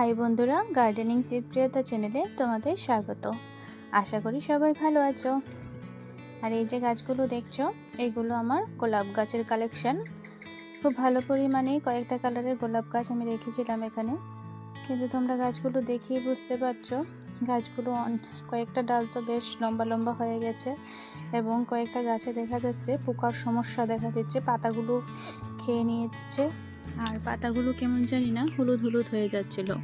High বন্ধুরা gardening প্রিয়তা চ্যানেলে তোমাদের স্বাগত। আশা করি সবাই ভালো আছো। আর এই যে গাছগুলো দেখছ, এগুলো আমার গোলাপ গাছের কালেকশন খুব ভালো পরিমাণে কয়েকটা কালারের গোলাপ গাছ আমি রেখেছিলাম এখানে। কিন্তু তোমরা গাছগুলো দেখিয়ে বুঝতে পারছ, গাছগুলো কয়েকটা ডাল তো বেশ লম্বা লম্বা হয়ে গেছে এবং কয়েকটা গাছে দেখা যাচ্ছে পোকার সমস্যা দেখা দিচ্ছে, পাতাগুলো খেয়ে নিয়েছে। আর পাতাগুলো কেমন জানি না হলুদ হলুদ হয়ে যাচ্ছিল।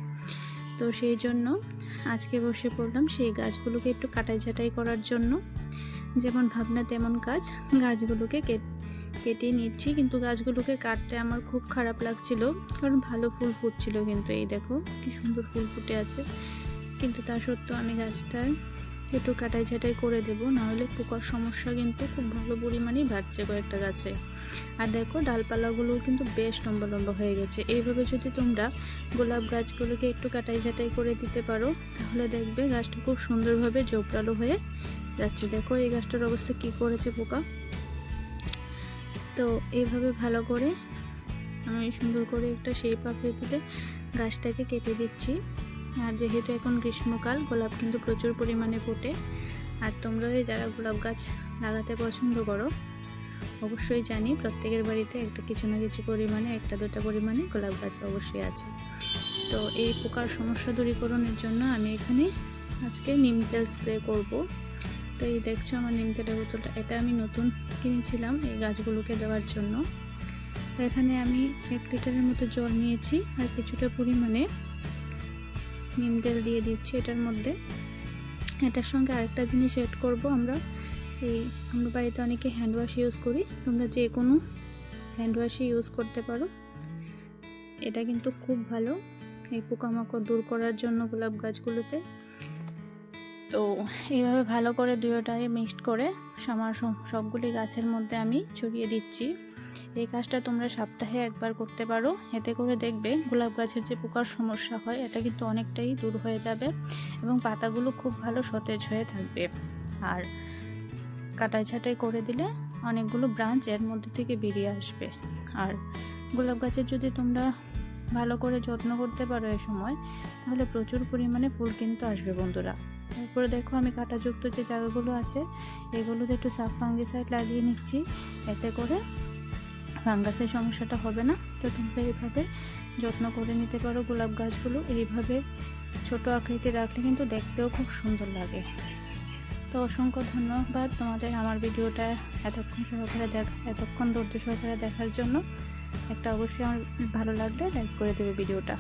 তো সেই জন্য আজকে বসে পড়লাম সেই গাছগুলোকে একটু কাটাই ছাটাই করার জন্য। যেমন ভাবনা তেমন কাজ, গাছগুলোকে কেট- কেটে নিচ্ছি। কিন্তু গাছগুলোকে কাটতে আমার খুব খারাপ লাগছিল, কারণ ভালো ফুল ফুটছিল কিন্তু এই দেখো, কি সুন্দর ফুল ফুটে আছে। কিন্তু তা সত্ত্বেও আমি গাছটার একটু কাটাই ছাটাই করে দেবো, নাহলে পোকার সমস্যা কিন্তু খুব ভালো পরিমাণেই বাড়ছে কয়েকটা গাছে। আর দেখো ডালপালাগুলোও কিন্তু বেশ লম্বা লম্বা হয়ে গেছে। এইভাবে যদি তোমরা গোলাপ গাছগুলোকে একটু কাটাই ছাটাই করে দিতে পারো, তাহলে দেখবে গাছটা খুব সুন্দরভাবে জোপড়ালো হয়ে যাচ্ছে। দেখো এই গাছটার অবস্থা কি করেছে পোকা? তো এইভাবে ভালো করে আমি সুন্দর করে একটা শেপ আকৃতিতে গাছটাকে কেটে দিচ্ছি। আর যেহেতু এখন গ্রীষ্মকাল, গোলাপ কিন্তু প্রচুর পরিমাণে ফোটে। আর তোমরা যারা গোলাপ গাছ লাগাতে পছন্দ করো, অবশ্যই জানি প্রত্যেকের বাড়িতে একটা কিছু না কিছু পরিমাণে, একটা দুটো পরিমাণে গোলাপ গাছ অবশ্যই আছে। তো এই পোকার সমস্যা দূরীকরণের জন্য আমি এখানে আজকে নিম তেল স্প্রে করব। তো এই দেখছ আমার নিম তেলের বোতলটা, এটা আমি নতুন কিনেছিলাম এই গাছগুলোকে দেওয়ার জন্য। তো এখানে আমি এক লিটারের মতো জল নিয়েছি, আর কিছুটা পরিমাণে নিম তেল দিয়ে দিচ্ছি এটার মধ্যে। এটার সঙ্গে আরেকটা জিনিস অ্যাড করব আমরা। এই আমরা বাড়িতে অনেকে হ্যান্ড ওয়াশ ইউজ করি। তোমরা যে কোনো হ্যান্ড ওয়াশই ইউজ করতে পারো। এটা কিন্তু খুব ভালো এই পোকামাকড় দূর করার জন্য গোলাপ গাছগুলোতে। তো এইভাবে ভালো করে দুয়োটাই মিক্সড করে আমার সব- সবগুলি গাছের মধ্যে আমি ছড়িয়ে দিচ্ছি। এই কাজটা তোমরা সপ্তাহে একবার করতে পারো। এতে করে দেখবে গোলাপ গাছের যে পোকার সমস্যা হয়, এটা কিন্তু অনেকটাই দূর হয়ে যাবে এবং পাতাগুলো খুব ভালো সতেজ হয়ে থাকবে। আর কাটাই ছাটাই করে দিলে অনেকগুলো ব্রাঞ্চ এর মধ্যে থেকে বেরিয়ে আসবে। আর গোলাপ গাছের যদি তোমরা ভালো করে যত্ন করতে পারো এ সময়, তাহলে প্রচুর পরিমাণে ফুল কিন্তু আসবে বন্ধুরা। তারপরে দেখো আমি কাঁটাযুক্ত যে জায়গাগুলো আছে, এগুলোতে একটু সাফ ফাঙ্গিসাইড লাগিয়ে নিচ্ছি। এতে করে ফাঙ্গাসের সমস্যাটা হবে না। তো তোমরা এইভাবে যত্ন করে নিতে পারো গোলাপ গাছগুলো। এইভাবে ছোট আকৃতি রাখলে কিন্তু দেখতেও খুব সুন্দর লাগে। তো অসংখ্য ধন্যবাদ তোমাদের আমার ভিডিওটা এতক্ষণ সহকারে দেখ, এতক্ষণ ধৈর্য সহকারে দেখার জন্য। একটা অবশ্যই আমার ভালো লাগলে লাইক করে দেবে ভিডিওটা।